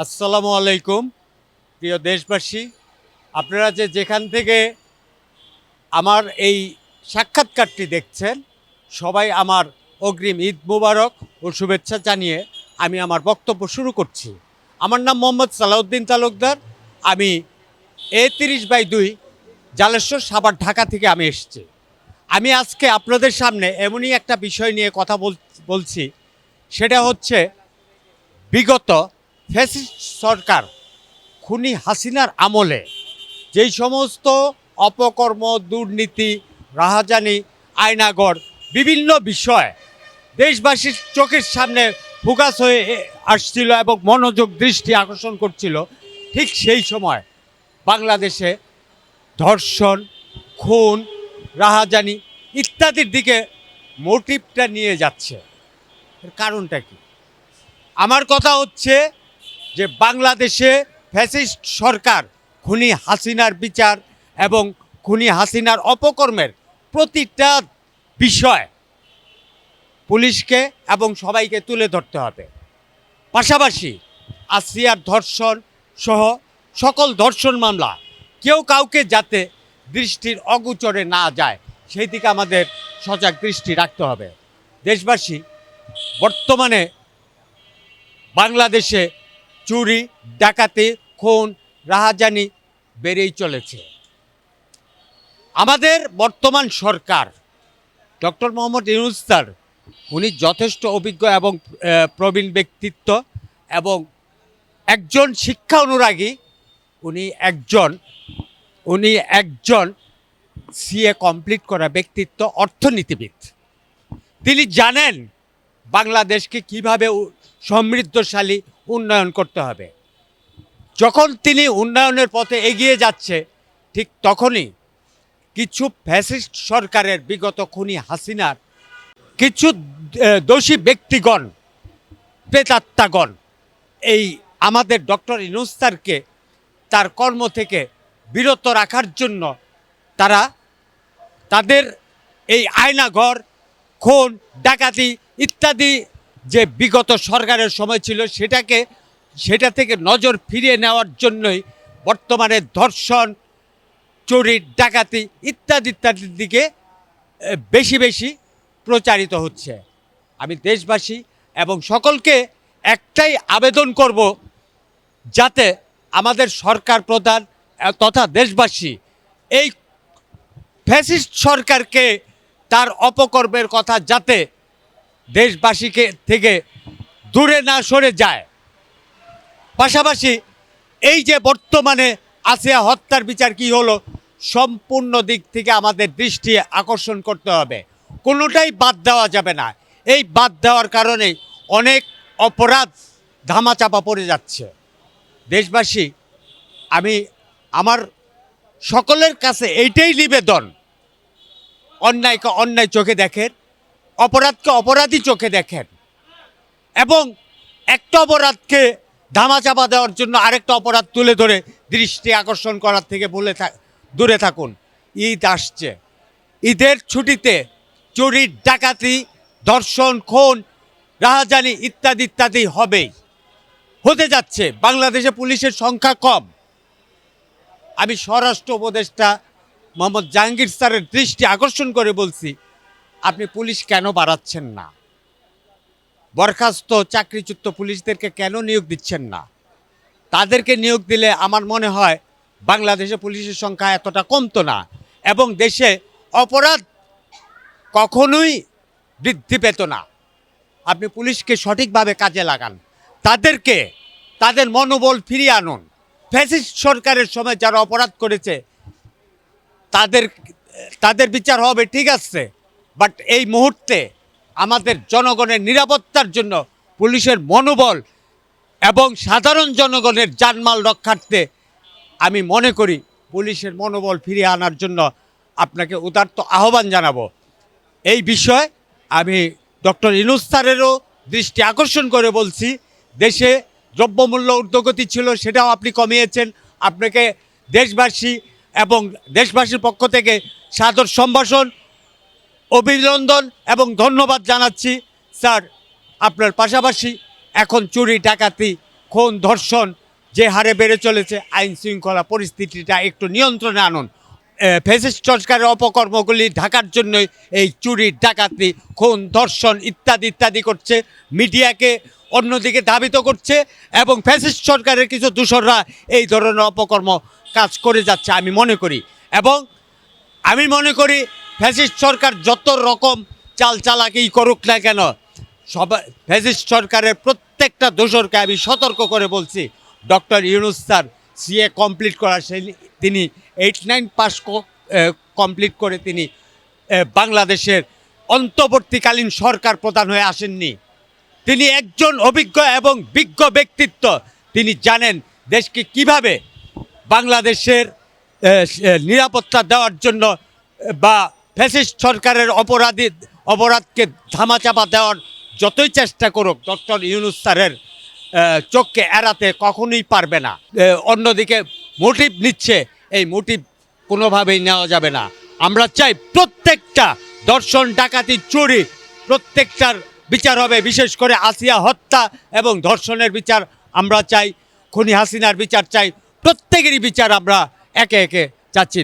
আসসালামু আলাইকুম, প্রিয় দেশবাসী। আপনারা যে যেখান থেকে আমার এই সাক্ষাৎকারটি দেখছেন, সবাই আমার অগ্রিম ঈদ মুবারক ও শুভেচ্ছা জানিয়ে আমি আমার বক্তব্য শুরু করছি। আমার নাম মোহাম্মদ সালাউদ্দিন তালুকদার। আমি এ তিরিশ বাই দুই জালেশ্বর সাভার, ঢাকা থেকে আমি এসেছি। আমি আজকে আপনাদের সামনে এমনই একটা বিষয় নিয়ে কথা বল- বলছি। সেটা হচ্ছে বিগত ফ্যাসিস্ট সরকার, খুনি হাসিনার আমলে যেই সমস্ত অপকর্ম, দুর্নীতি, রাহাজানি আয়নাগর বিভিন্ন বিষয় দেশবাসীর চোখের সামনে ফোকাস হয়ে আসছিল এবং মনোযোগ, দৃষ্টি আকর্ষণ করছিল, ঠিক সেই সময় বাংলাদেশে ধর্ষণ, খুন, রাহাজানি ইত্যাদির দিকে মোটিভটা নিয়ে যাচ্ছে। কারণটা কি? আমার কথা হচ্ছে যে বাংলাদেশে ফ্যাসিস্ট সরকার, খুনি হাসিনার বিচার এবং খুনি হাসিনার অপকর্মের প্রতিটা বিষয় পুলিশকে এবং সবাইকে তুলে ধরতে হবে। পাশাপাশি আসিয়ার ধর্ষণ সহ সকল ধর্ষণ মামলা কেউ কাউকে যাতে দৃষ্টির অগোচরে না যায়, সেই দিকে আমাদের সজাগ দৃষ্টি রাখতে হবে। দেশবাসী, বর্তমানে বাংলাদেশে চুরি, ডাকাতি, খুন, রাহাজানি বেড়েই চলেছে। আমাদের বর্তমান সরকার, ডক্টর মোহাম্মদ ইউনুস উনি যথেষ্ট অভিজ্ঞ এবং প্রবীণ ব্যক্তিত্ব এবং একজন শিক্ষা অনুরাগী। উনি একজন উনি একজন সিএ কমপ্লিট করা ব্যক্তিত্ব, অর্থনীতিবিদ। তিনি জানেন বাংলাদেশকে কীভাবে সমৃদ্ধশালী উন্নয়ন করতে হবে। যখন তিনি উন্নয়নের পথে এগিয়ে যাচ্ছে, ঠিক তখনই কিছু ফ্যাসিস্ট সরকারের বিগত খুনি হাসিনার কিছু দোষী ব্যক্তিগণ, প্রেতাত্মাগণ, এই আমাদের ডক্টর ইনুস্তারকে তার কর্ম থেকে বিরত রাখার জন্য তারা তাদের এই আয়নাঘর খুন, ডাকাতি ইত্যাদি যে বিগত সরকারের সময় ছিল সেটাকে, সেটা থেকে নজর ফিরিয়ে নেওয়ার জন্যই বর্তমানে ধর্ষণ, চুরি, ডাকাতি ইত্যাদি ইত্যাদির দিকে বেশি বেশি প্রচারিত হচ্ছে। আমি দেশবাসী এবং সকলকে একটাই আবেদন করব, যাতে আমাদের সরকার প্রধান তথা দেশবাসী এই ফ্যাসিস্ট সরকারকে তার অপকর্মের কথা যাতে দেশবাসীকে থেকে দূরে না সরে যায়। পাশাপাশি এই যে বর্তমানে আসিয়া হত্যার বিচার কি হলো, সম্পূর্ণ দিক থেকে আমাদের দৃষ্টি আকর্ষণ করতে হবে। কোনোটাই বাদ দেওয়া যাবে না। এই বাদ দেওয়ার কারণে অনেক অপরাধ ধামাচাপা পড়ে যাচ্ছে। দেশবাসী, আমি আমার সকলের কাছে এইটাই নিবেদন অন্যায়কে অন্যায় চোখে দেখেন অপরাধকে অপরাধী চোখে দেখেন এবং একটা অপরাধকে ধামাচাপা দেওয়ার জন্য আরেকটা অপরাধ তুলে ধরে দৃষ্টি আকর্ষণ করার থেকে বলে দূরে থাকুন। ঈদ আসছে। ঈদের ছুটিতে চুরি ডাকাতি, ধর্ষণ, খুন, রাহাজানি ইত্যাদি ইত্যাদি হবেই। হতে যাচ্ছে। বাংলাদেশে পুলিশের সংখ্যা কম। আমি স্বরাষ্ট্র উপদেষ্টা মোহাম্মদ জাহাঙ্গীর স্যারের দৃষ্টি আকর্ষণ করে বলছি, আপনি পুলিশ কেন বাড়াচ্ছেন না? বরখাস্ত চাকরিচ্যুত পুলিশদেরকে কেন নিয়োগ দিচ্ছেন না? তাদেরকে নিয়োগ দিলে আমার মনে হয় বাংলাদেশে পুলিশের সংখ্যা এতটা কমতো না এবং দেশে অপরাধ কখনোই বৃদ্ধি পেত না। আপনি পুলিশকে সঠিকভাবে কাজে লাগান। তাদেরকে, তাদের মনোবল ফিরিয়ে আনুন। ফ্যাসিস্ট সরকারের সময় যারা অপরাধ করেছে তাদের তাদের বিচার হবে, ঠিক আছে। বাট এই মুহূর্তে আমাদের জনগণের নিরাপত্তার জন্য পুলিশের মনোবল এবং সাধারণ জনগণের জানমাল রক্ষার্থে আমি মনে করি পুলিশের মনোবল ফিরিয়ে আনার জন্য আপনাকে উদার্ত আহ্বান জানাব। এই বিষয়ে আমি ডক্টর ইনুস স্যারেরও দৃষ্টি আকর্ষণ করে বলছি, দেশে দ্রব্যমূল্য ঊর্ধ্বগতি ছিল, সেটাও আপনি কমিয়েছেন। আপনাকে দেশবাসী এবং দেশবাসীর পক্ষ থেকে সাদর সম্ভাষণ, অভিনন্দন এবং ধন্যবাদ জানাচ্ছি। স্যার, আপনার পাশাপাশি এখন চুরি, ডাকাতি, খুন, ধর্ষণ যে হারে বেড়ে চলেছে, আইন শৃঙ্খলা পরিস্থিতিটা একটু নিয়ন্ত্রণে আনুন। ফেসিস্ট সরকারের অপকর্মগুলি ঢাকার জন্যই এই চুরি, ডাকাতি, খুন, ধর্ষণ ইত্যাদি ইত্যাদি করছে, মিডিয়াকে অন্যদিকে ধাবিত করছে এবং ফ্যাসিস্ট সরকারের কিছু দূষণরা এই ধরনের অপকর্ম কাজ করে যাচ্ছে, আমি মনে করি। এবং আমি মনে করি ফ্যাসিস্ট সরকার যত রকম চাল চালাকি করুক না কেন সবাই ফ্যাসিস্ট সরকারের প্রত্যেকটা দোষরকে আমি সতর্ক করে বলছি। Doctor Yunus sir, CA complete করা তিনি এইট নাইন পাস কমপ্লিট করে তিনি বাংলাদেশের অন্তর্বর্তীকালীন সরকার প্রধান হয়ে আসেননি। তিনি একজন অভিজ্ঞ এবং বিজ্ঞ ব্যক্তিত্ব। তিনি জানেন দেশকে কীভাবে বাংলাদেশের নিরাপত্তা দেওয়ার জন্য বা ফ্যাসিস্ট সরকারের অপরাধী, অপরাধকে ধামাচাপা দেওয়ার যতই চেষ্টা করুক, ডক্টর ইউনুস স্যারের চোখকে এড়াতে কখনোই পারবে না। অন্যদিকে মোটিভ নিচ্ছে, এই মোটিভ কোনোভাবেই নেওয়া যাবে না। আমরা চাই প্রত্যেকটা দর্শন ডাকাতি চুরি, প্রত্যেকটার বিচার হবে, বিশেষ করে আসিয়া হত্যা এবং ধর্ষণের বিচার আমরা চাই, খুনি হাসিনার বিচার চাই প্রত্যেকেরই বিচার আমরা একে একে চাচ্ছি।